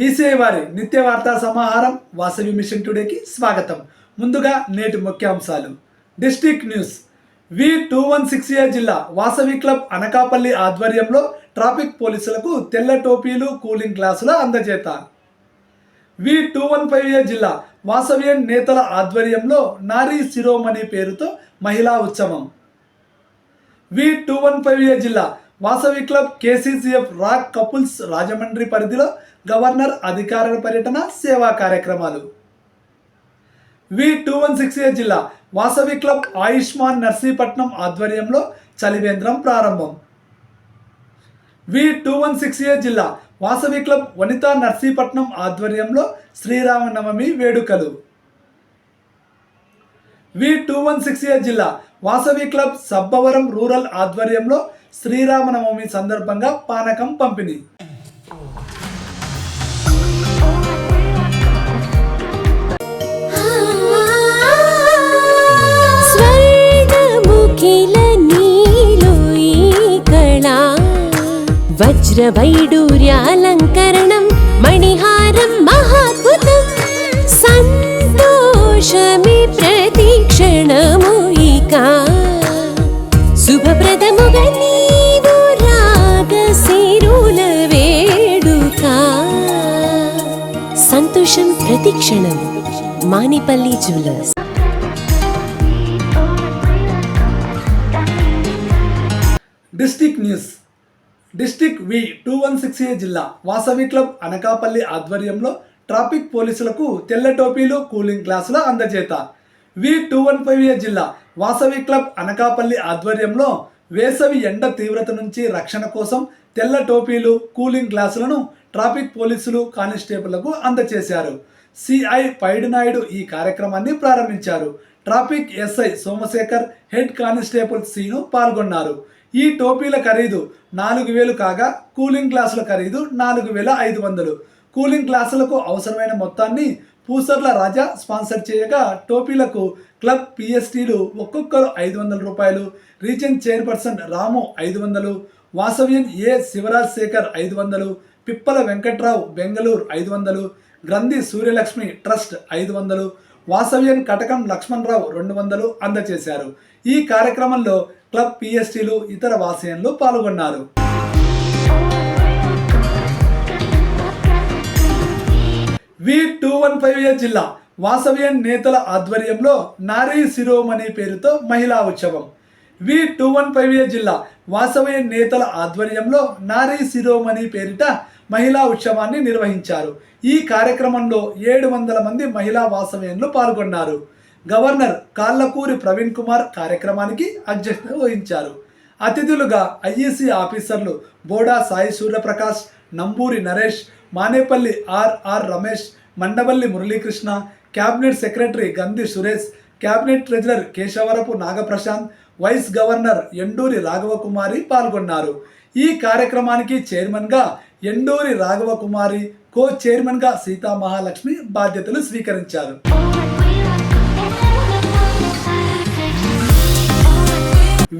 వాసవి వారి నిత్య వార్తా సమాహారం వాసవి మిషన్ టుడేకి స్వాగతం. ముందుగా నేటి ముఖ్యాంశాలు. District news. V two one six A జిల్లా వాసవి క్లబ్ అనకాపల్లి ఆధ్వర్యంలో ట్రాఫిక్ పోలీసులకు తెల్ల టోపీలు కూలింగ్ గ్లాసుల అందజేత. V two one five A జిల్లా వాసవియన్ నేతల ఆధ్వర్యంలో నారీ శిరోమణి పేరుతో మహిళా ఉత్సవం. V two one five A జిల్లా Vasavi club KCCF rock couples Rajahmundry పరిధిలో గవర్నర్ అధికార పర్యటన సేవా కార్యక్రమాలు. V two one six A జిల్లా వాసవి క్లబ్ ఆయుష్మాన్ నర్సీపట్నం ఆధ్వర్యంలో చలివేంద్రం ప్రారంభం. V two one six A జిల్లా వాసవి క్లబ్ వనితా నర్సీపట్నం ఆధ్వర్యంలో శ్రీరామనవమి వేడుకలు. V two one six A జిల్లా వాసవి క్లబ్ సబ్బవరం రూరల్ ఆధ్వర్యంలో శ్రీరామనవమి సందర్భంగా పానకం పంపిణీ. స్వర్గముఖిల నీలో ఈ కళా వజ్రవైడూర్యాలంకరణం Manipalli jewellers. District news. District V two one six A జిల్లా వాసవి క్లబ్ అనకాపల్లి ఆధ్వర్యంలో ట్రాఫిక్ పోలీసులకు తెల్ల టోపీలు కూలింగ్ గ్లాసుల అందజేత. V two one five A జిల్లా వాసవి క్లబ్ అనకాపల్లి ఆధ్వర్యంలో వేసవి ఎండ తీవ్రత నుంచి రక్షణ కోసం తెల్ల టోపీలు కూలింగ్ గ్లాసులను ట్రాఫిక్ పోలీసులు కానిస్టేబుళ్ళకు అందజేశారు. సిఐ పైడినాయుడు ఈ కార్యక్రమాన్ని ప్రారంభించారు. Traffic SI Somasekhar head constable Seenu పాల్గొన్నారు. ఈ టోపీల ఖరీదు నాలుగు వేలు కాగా కూలింగ్ గ్లాసుల ఖరీదు నాలుగు వేల ఐదు వందలు. కూలింగ్ గ్లాసులకు అవసరమైన మొత్తాన్ని పూసర్ల రాజా స్పాన్సర్ చేయగా టోపీలకు క్లబ్ పిఎస్టీలు ఒక్కొక్కరు ఐదు వందల రూపాయలు రీజన్ చైర్పర్సన్ రాము ఐదు వందలు వాసవ్యన్ ఏ శివరాజ్ శేఖర్ ఐదు వందలు పిప్పల వెంకట్రావు బెంగళూరు ఐదు వందలు గ్రంథి సూర్యలక్ష్మి ట్రస్ట్ ఐదు వందలు వాసవ్యన్ కటకం లక్ష్మణరావు రెండు వందలు అందజేశారు ఈ కార్యక్రమంలో క్లబ్ పిఎస్టీలు ఇతర వాసయన్లు పాల్గొన్నారు. V two one five A జిల్లా వాసవ్యన్ నేతల ఆధ్వర్యంలో నారీ శిరోమణి పేరుతో మహిళా ఉత్సవం. V two one five A జిల్లా వాసవ్యన్ నేతల ఆధ్వర్యంలో నారీ శిరోమణి పేరిట మహిళా ఉత్సవాన్ని నిర్వహించారు. ఈ కార్యక్రమంలో ఏడు వందల మంది మహిళా వాసవ్యన్లు పాల్గొన్నారు. గవర్నర్ కాళ్ళకూరి ప్రవీణ్ కుమార్ కార్యక్రమానికి అధ్యక్షత వహించారు. అతిథులుగా ఐఈసీ ఆఫీసర్లు Boda Sai Suryaprakash Namburi Naresh Manepalli RR Ramesh Mandavalli Muralikrishna cabinet secretary Gandhi Suresh cabinet treasurer Kesavarapu Nagaprashanth vice governor Enduri Raghavakumari పాల్గొన్నారు. ఈ కార్యక్రమానికి చైర్మన్గా ఎండూరి రాఘవ కుమారి కో చైర్మన్గా సీతా మహాలక్ష్మి బాధ్యతలు స్వీకరించారు.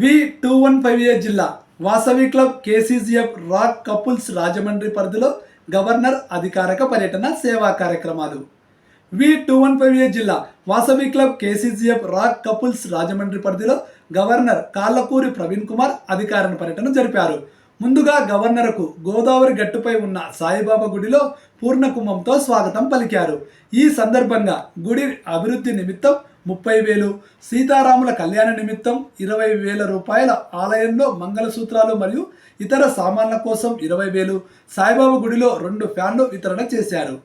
V two one five A జిల్లా Vasavi club KCGF rock couples Rajahmundry పరిధిలో governor అధికారిక పర్యటన సేవా కార్యక్రమాలు. V two one five A జిల్లా Vasavi club KCGF rock couples Rajahmundry పరిధిలో గవర్నర్ కాళ్ళకూరి ప్రవీణ్ కుమార్ అధికారిక పర్యటన జరిపారు. ముందుగా గవర్నర్కు గోదావరి గట్టుపై ఉన్న సాయిబాబా గుడిలో పూర్ణకుంభంతో స్వాగతం పలికారు. ఈ సందర్భంగా గుడి అభివృద్ధి నిమిత్తం ముప్పై వేలు సీతారాముల కళ్యాణ నిమిత్తం ఇరవై వేల రూపాయల ఆలయంలో మంగళసూత్రాలు మరియు ఇతర సామాన్ల కోసం ఇరవై వేలు సాయిబాబా గుడిలో రెండు ఫ్యాన్లు వితరణ చేశారు.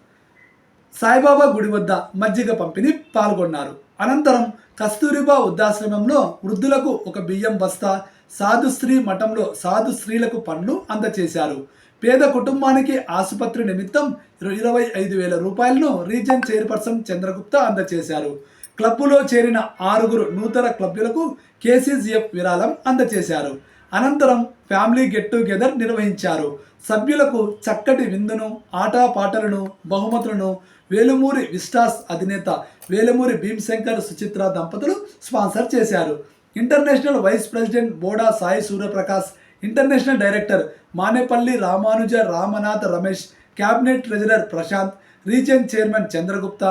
సాయిబాబా గుడి వద్ద మజ్జిగ పంపిణీ పాల్గొన్నారు. అనంతరం కస్తూరిబా వృద్ధాశ్రమంలో వృద్ధులకు ఒక బియ్యం బస్తా సాధుశ్రీ మఠంలో సాధు స్త్రీలకు పండ్లు అందచేశారు. పేద కుటుంబానికి ఆసుపత్రి నిమిత్తం ఇరవై ఐదు వేల రూపాయలను రీజన్ చైర్పర్సన్ చంద్రగుప్త అందచేశారు. క్లబ్బులో చేరిన ఆరుగురు నూతన క్లబ్బులకు కేసీజీఎఫ్ విరాళం అందచేశారు. అనంతరం ఫ్యామిలీ గెట్ టుగెదర్ నిర్వహించారు. సభ్యులకు చక్కటి విందును ఆటపాటలను బహుమతులను వేలుమూరి విస్టాస్ అధినేత వేలుమూరి భీమశంకర్ సుచిత్ర దంపతులు స్పాన్సర్ చేశారు. International vice president Boda Sai Suryaprakash international director Manepalli Ramanuja Ramanath Ramesh cabinet treasurer Prashanth region chairman Chandragupta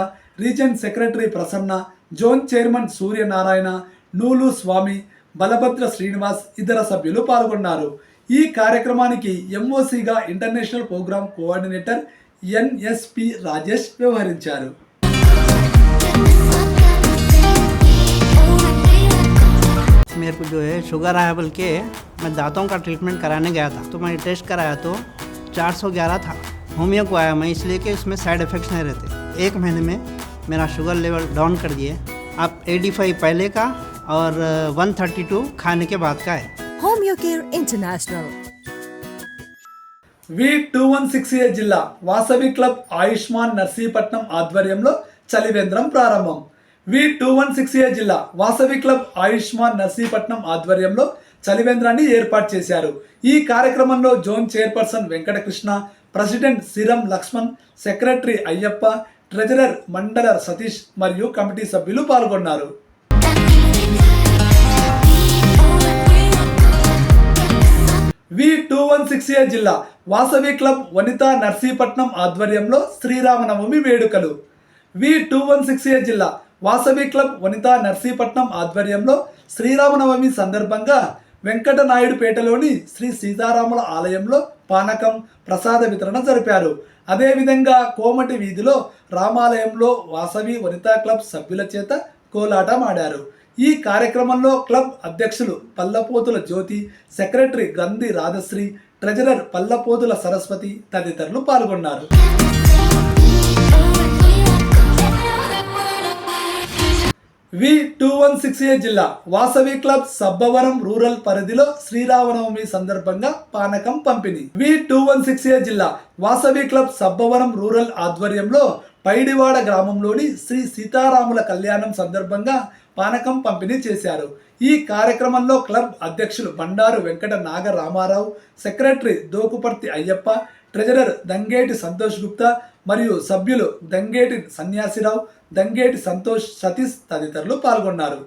region secretary Prasanna zone chairman Suryanarayana Noolu Swamy Balabhadra Srinivas ఇతర సభ్యులు పాల్గొన్నారు. ఈ కార్యక్రమానికి ఎంఓసిగా international program coordinator NSP Rajesh వ్యవహరించారు. मेरे को जो है शुगर आया बोल के मैं दांतों का ट्रीटमेंट कराने गया था तो मैंने टेस्ट कराया तो 411 था होमियो को आया मैं इसलिए कि उसमें साइड इफ़ेक्ट्स नहीं रहते एक महीने में मेरा शुगर लेवल डाउन कर दिए अब 85 पहले का और 132 खाने के बाद का है Home Your Care International. V two one six A జిల్లా వాసవి క్లబ్ ఆయుష్మాన్ నర్సీపట్నం ఆధ్వర్యంలో చలివేంద్రం ప్రారంభం V two one six A జిల్లా వాసవి క్లబ్ ఆయుష్మాన్ నర్సీపట్నం ఆధ్వర్యంలో చలివేంద్రాన్ని ఏర్పాటు చేశారు. ఈ కార్యక్రమంలో zone chairperson Venkatakrishna president Siram Laxman secretary Ayyappa treasurer Mandala Satish మరియు కమిటీ సభ్యులు పాల్గొన్నారు. V two one six A జిల్లా వాసవి క్లబ్ వనితా నర్సీపట్నం ఆధ్వర్యంలో శ్రీరామనవమి వేడుకలు. V two one six A జిల్లా వాసవి క్లబ్ వనితా నర్సీపట్నం ఆధ్వర్యంలో శ్రీరామనవమి సందర్భంగా వెంకటనాయుడుపేటలోని శ్రీ సీతారాముల ఆలయంలో పానకం ప్రసాద వితరణ జరిపారు. అదేవిధంగా కోమటి వీధిలో రామాలయంలో వాసవి వనితా క్లబ్ సభ్యుల చేత కోలాటమాడారు. ఈ కార్యక్రమంలో క్లబ్ అధ్యక్షులు పల్లపోతుల జ్యోతి సెక్రటరీ గంధి రాధశ్రీ ట్రెజరర్ పల్లపోతుల సరస్వతి తదితరులు పాల్గొన్నారు. V two one six A జిల్లా వాసవి క్లబ్ సబ్బవరం రూరల్ పరిధిలో శ్రీరామనవమి సందర్భంగా పానకం పంపిణీ. V two one six A జిల్లా వాసవి క్లబ్ సబ్బవరం రూరల్ ఆధ్వర్యంలో పైడివాడ గ్రామంలోని శ్రీ సీతారాముల కళ్యాణం సందర్భంగా పానకం పంపిణీ చేశారు. ఈ కార్యక్రమంలో క్లబ్ అధ్యక్షులు బండారు వెంకట నాగరామారావు సెక్రటరీ దోకుపర్తి అయ్యప్ప ట్రెజరర్ దంగేటి సంతోష్ గుప్తా మరియు సభ్యులు దంగేటి సన్యాసిరావు దంగేటి సంతోష్ సతీష్ తదితరులు పాల్గొన్నారు.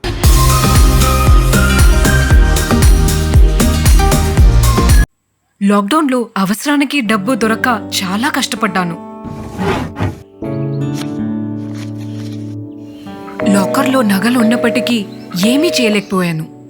లాక్డౌన్లో అవసరానికి డబ్బు దొరక్క చాలా కష్టపడ్డాను. లాకర్లో నగలు ఉన్నప్పటికీ ఏమీ చేయలేకపోయాను.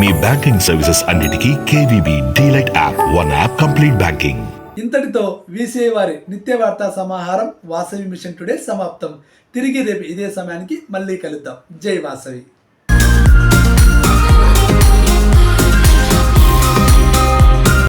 మీ బ్యాంకింగ్ సర్వీసెస్ అన్నిటికీ KVB DLite app one app complete banking ఇంతటితో వీసీఐ వారి నిత్య వార్తా సమాహారం వాసవి మిషన్ టుడే సమాప్తం. తిరిగి రేపు ఇదే సమయానికి మళ్ళీ కలుద్దాం. జై వాసవి.